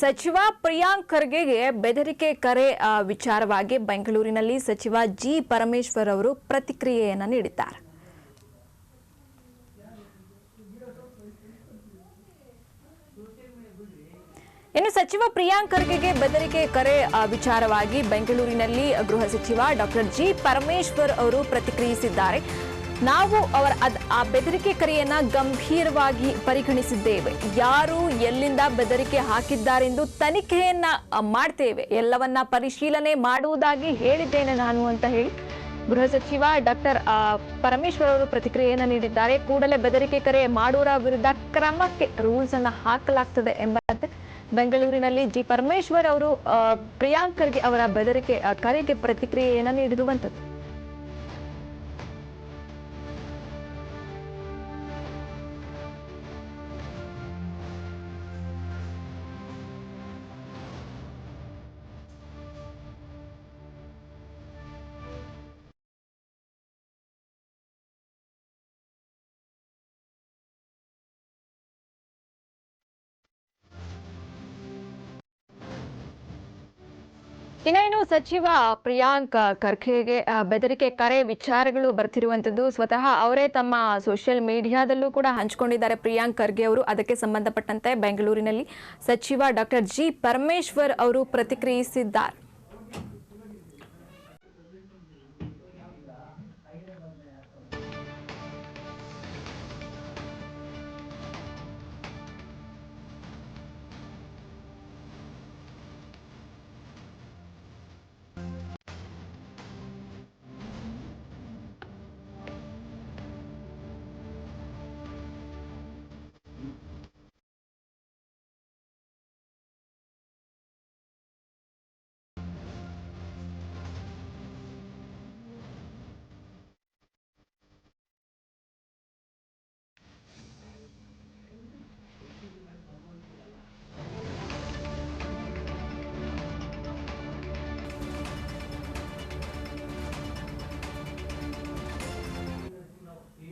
ಸಚಿವ ಪ್ರಿಯಾಂಕ್ ಖರ್ಗೆಗೆ ಬೆದರಿಕೆ ಕರೆ ವಿಚಾರವಾಗಿ ಬೆಂಗಳೂರಿನಲ್ಲಿ ಸಚಿವ ಜಿ. ಪರಮೇಶ್ವರ್ ಅವರು ಪ್ರತಿಕ್ರಿಯೆಯನ್ನು ನೀಡಿದ್ದಾರೆ. ಇನ್ನು ಸಚಿವ ಪ್ರಿಯಾಂಕ್ ಖರ್ಗೆಗೆ ಬೆದರಿಕೆ ಕರೆ ವಿಚಾರವಾಗಿ ಬೆಂಗಳೂರಿನಲ್ಲಿ ಗೃಹ ಸಚಿವ ಡಾಕ್ಟರ್ ಜಿ. ಪರಮೇಶ್ವರ್ ಅವರು ಪ್ರತಿಕ್ರಿಯಿಸಿದ್ದಾರೆ. ನಾವು ಅವರ ಆ ಬೆದರಿಕೆ ಕರೆಯನ್ನ ಗಂಭೀರವಾಗಿ ಪರಿಗಣಿಸಿದ್ದೇವೆ. ಯಾರು ಎಲ್ಲಿಂದ ಬೆದರಿಕೆ ಹಾಕಿದ್ದಾರೆಂದು ತನಿಖೆಯನ್ನ ಮಾಡ್ತೇವೆ. ಎಲ್ಲವನ್ನ ಪರಿಶೀಲನೆ ಮಾಡುವುದಾಗಿ ಹೇಳಿದ್ದೇನೆ ನಾನು ಅಂತ ಹೇಳಿ. ಗೃಹ ಸಚಿವ ಡಾಕ್ಟರ್ ಪರಮೇಶ್ವರ್ ಅವರು ಪ್ರತಿಕ್ರಿಯೆಯನ್ನು ನೀಡಿದ್ದಾರೆ. ಕೂಡಲೇ ಬೆದರಿಕೆ ಕರೆ ಮಾಡುವರ ವಿರುದ್ಧ ಕ್ರಮಕ್ಕೆ ರೂಲ್ಸ್ ಅನ್ನು ಹಾಕಲಾಗ್ತದೆ ಎಂಬಂತೆ ಬೆಂಗಳೂರಿನಲ್ಲಿ ಜಿ. ಪರಮೇಶ್ವರ್ ಅವರು ಪ್ರಿಯಾಂಕರ್ಗೆ ಅವರ ಬೆದರಿಕೆ ಕರೆಗೆ ಪ್ರತಿಕ್ರಿಯೆಯನ್ನು ನೀಡಿರುವಂತದ್ದು ಇನ್ನೇನು ಸಚಿವ ಪ್ರಿಯಾಂಕ್ ಖರ್ಗೆಗೆ ಬೆದರಿಕೆ, ಕರೆ, ವಿಚಾರಗಳು ಬರ್ತಿರುವಂತದ್ದು ಸ್ವತಃ ಅವರೇ ತಮ್ಮ ಸೋಷಿಯಲ್ ಮೀಡಿಯಾದಲ್ಲೂ ಕೂಡ ಹಂಚಿಕೊಂಡಿದ್ದಾರೆ ಪ್ರಿಯಾಂಕ್ ಖರ್ಗೆ ಅವರು. ಅದಕ್ಕೆ ಸಂಬಂಧಪಟ್ಟಂತೆ ಬೆಂಗಳೂರಿನಲ್ಲಿ ಸಚಿವ ಡಾಕ್ಟರ್ ಜಿ ಪರಮೇಶ್ವರ್ ಅವರು ಪ್ರತಿಕ್ರಿಯಿಸಿದ್ದಾರೆ.